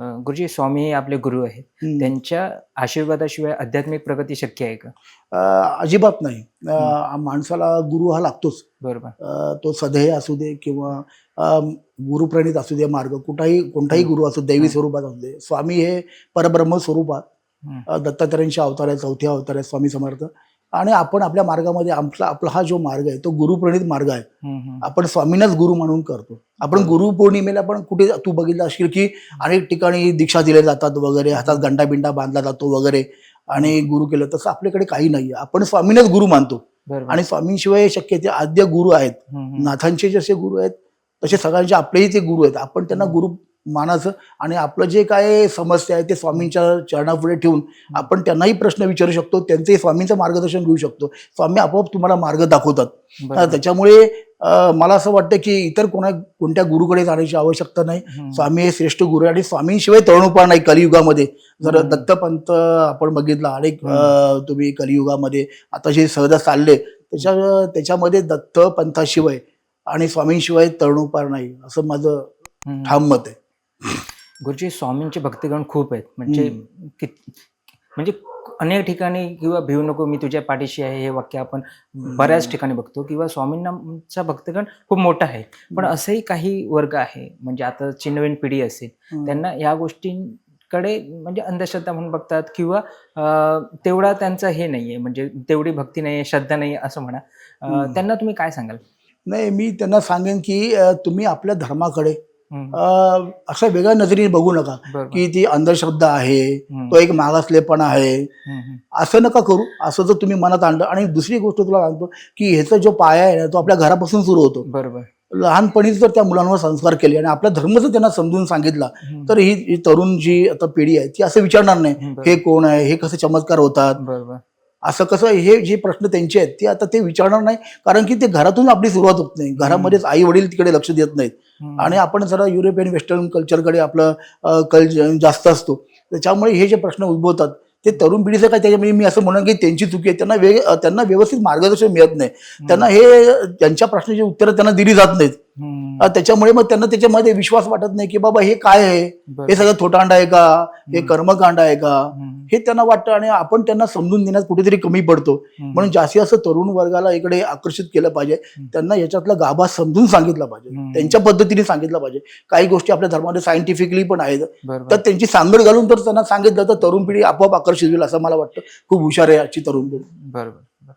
गुरुजी स्वामी हे आपले गुरु आहेत. त्यांच्या आशीर्वादाशिवाय आध्यात्मिक प्रगती शक्य आहे का? अजिबात नाही. माणसाला गुरु हा लागतोच. बरोबर. तो सदेह असू दे किंवा गुरुप्रणित असू दे मार्ग कुठाही कोणताही गुरु असू दैवी स्वरूपात असू दे. स्वामी हे परब्रह्म स्वरूपात. हम्म. अं, दत्तात्रयांचे अवतार आहे चौथ्या अवतार आहे स्वामी समर्थ. आणि आपण आपल्या मार्गामध्ये आपला आपला हा जो मार्ग आहे तो गुरुप्रणित मार्ग आहे. आपण स्वामींनाच गुरु म्हणून करतो. आपण. गुरु पौर्णिमेला पण कुठे तू बघितलं असशील की अनेक ठिकाणी दीक्षा दिल्या जातात वगैरे हातात गंडा बिंडा बांधला जातो वगैरे आणि गुरु केलं तसं आपल्याकडे काही नाही आपण स्वामींनाच गुरु मानतो. आणि स्वामींशिवाय शक्य ते आद्य गुरु आहेत. नाथांचे जसे गुरु आहेत तसे सगळ्यांचे आपलेही ते गुरु आहेत. आपण त्यांना गुरु मानाचं आणि आपलं जे काय समस्या आहे ते स्वामींच्या चरणापुढे ठेवून आपण त्यांनाही प्रश्न विचारू शकतो त्यांचंही स्वामींचं मार्गदर्शन घेऊ शकतो स्वामी आपोआप तुम्हाला मार्ग दाखवतात. त्याच्यामुळे मला असं वाटतं की इतर कोणा कोणत्या गुरुकडे जाण्याची आवश्यकता नाही. स्वामी हे श्रेष्ठ गुरु आहे आणि स्वामींशिवाय तळणूपार नाही कलियुगामध्ये जर. दत्तपंत आपण बघितला अनेक तुम्ही कलियुगामध्ये आता जे सहज चालले त्याच्या त्याच्यामध्ये दत्त पंथाशिवाय आणि स्वामींशिवाय तळणूपार नाही असं माझं. ठाम मत आहे गुरुजी स्वामींचे भक्तगण खूप आहेत. म्हणजे. कित- म्हणजे अनेक ठिकाणी किंवा भिवू नको मी तुझ्या पाठीशी आहे हे वाक्य आपण बऱ्याच ठिकाणी बघतो. किंवा स्वामींनाचा भक्तगण खूप मोठा आहे. पण असंही काही वर्ग आहे म्हणजे आता ची नवीन पिढी असेल. त्यांना या गोष्टींकडे म्हणजे अंधश्रद्धा म्हणून बघतात किंवा अं, तेवढा त्यांचा हे नाहीये म्हणजे तेवढी भक्ती नाहीये श्रद्धा नाहीये असं म्हणा. अं, हम्म. त्यांना तुम्ही काय सांगाल? नाही मी त्यांना सांगेन की अं, तुम्ही आपल्या धर्माकडे असं वेगळ्या नजरेने बघू नका की ती अंधश्रद्धा आहे. तो एक मागासलेपणा आहे. असं नका करू. असं जर तुम्ही मनात आणलं आणि दुसरी गोष्ट तुला सांगतो की ह्याचा जो पाया आहे ना तो आपल्या घरापासून सुरू होतो. बरोबर. लहानपणीच जर त्या मुलांवर संस्कार केले आणि आपला धर्म जर त्यांना समजून सांगितला. तर ही तरुण जी आता पिढी आहे ती असं विचारणार नाही. हे कोण आहे? हे कसे चमत्कार होतात? असं कसं हे जे प्रश्न त्यांचे आहेत ते आता ते विचारणार नाही कारण की ते घरातून आपली सुरुवात होत नाही. घरामध्येच आई वडील तिकडे लक्ष देत नाहीत. आणि आपण जरा युरोपियन वेस्टर्न कल्चरकडे आपलं कल जास्त असतो. त्याच्यामुळे हे जे प्रश्न उद्भवतात ते तरुण पिढीचं काय त्याच्यामुळे मी असं म्हणून की त्यांची चुकी आहे त्यांना वेग अं, त्यांना व्यवस्थित मार्गदर्शन मिळत नाही. त्यांना हे त्यांच्या प्रश्नाची उत्तरं त्यांना दिली जात नाहीत. त्याच्यामुळे मग त्यांना त्याच्यामध्ये विश्वास वाटत नाही की बाबा हे काय आहे? हे. सगळं थोटांड आहे का? हे कर्मकांड आहे का. हे त्यांना वाटतं आणि आपण त्यांना समजून देण्यात कुठेतरी कमी पडतो. म्हणून जास्तीत जास्त तरुण वर्गाला इकडे आकर्षित केलं पाहिजे. त्यांना याच्यातला गाभा समजून सांगितला पाहिजे. त्यांच्या पद्धतीने सांगितलं पाहिजे. काही गोष्टी आपल्या धर्मामध्ये सायंटिफिकली पण आहेत. तर त्यांची सांगड घालून तर त्यांना सांगितलं तर तरुण पिढी आपोआप आकर्षित होईल असं मला वाटतं. खूप हुशार आहे आजची तरुण पिढी. बरोबर.